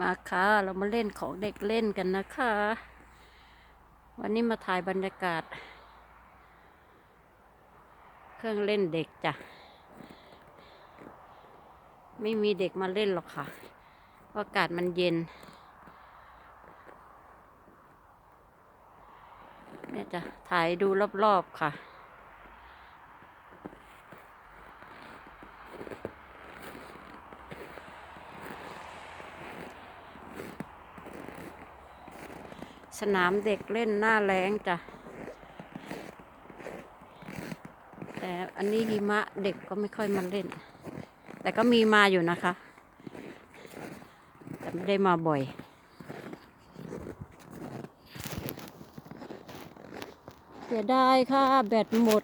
มาค่ะ เรามาเล่นของเด็กเล่นกันนะคะ วันนี้มาถ่ายบรรยากาศ เครื่องเล่นเด็กจ้ะ ไม่มีเด็กมาเล่นหรอกค่ะ อากาศมันเย็น เนี่ยจะถ่ายดูรอบๆค่ะ สนามเด็กเล่นหน้าแรงจ้ะ แต่อันนี้หิมะเด็กก็ไม่ค่อยมาเล่น แต่ก็มีมาอยู่นะคะ แต่ไม่ได้มาบ่อยเสียดายค่ะ แบตหมด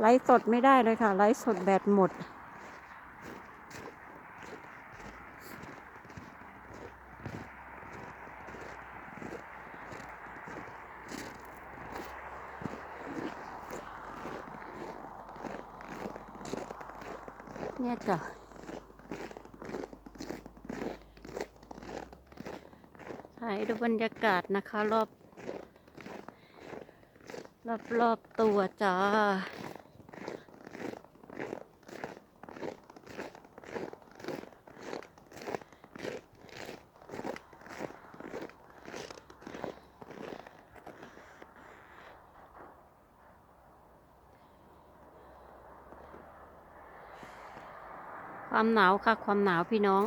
ไลฟ์สดไม่ได้เลยค่ะ ไลฟ์สดแบตหมด เนี่ยจ้ะถ่ายดูบรรยากาศนะคะรอบรอบรอบๆตัวจ้า ความหนาวค่ะ ความหนาวพี่น้อง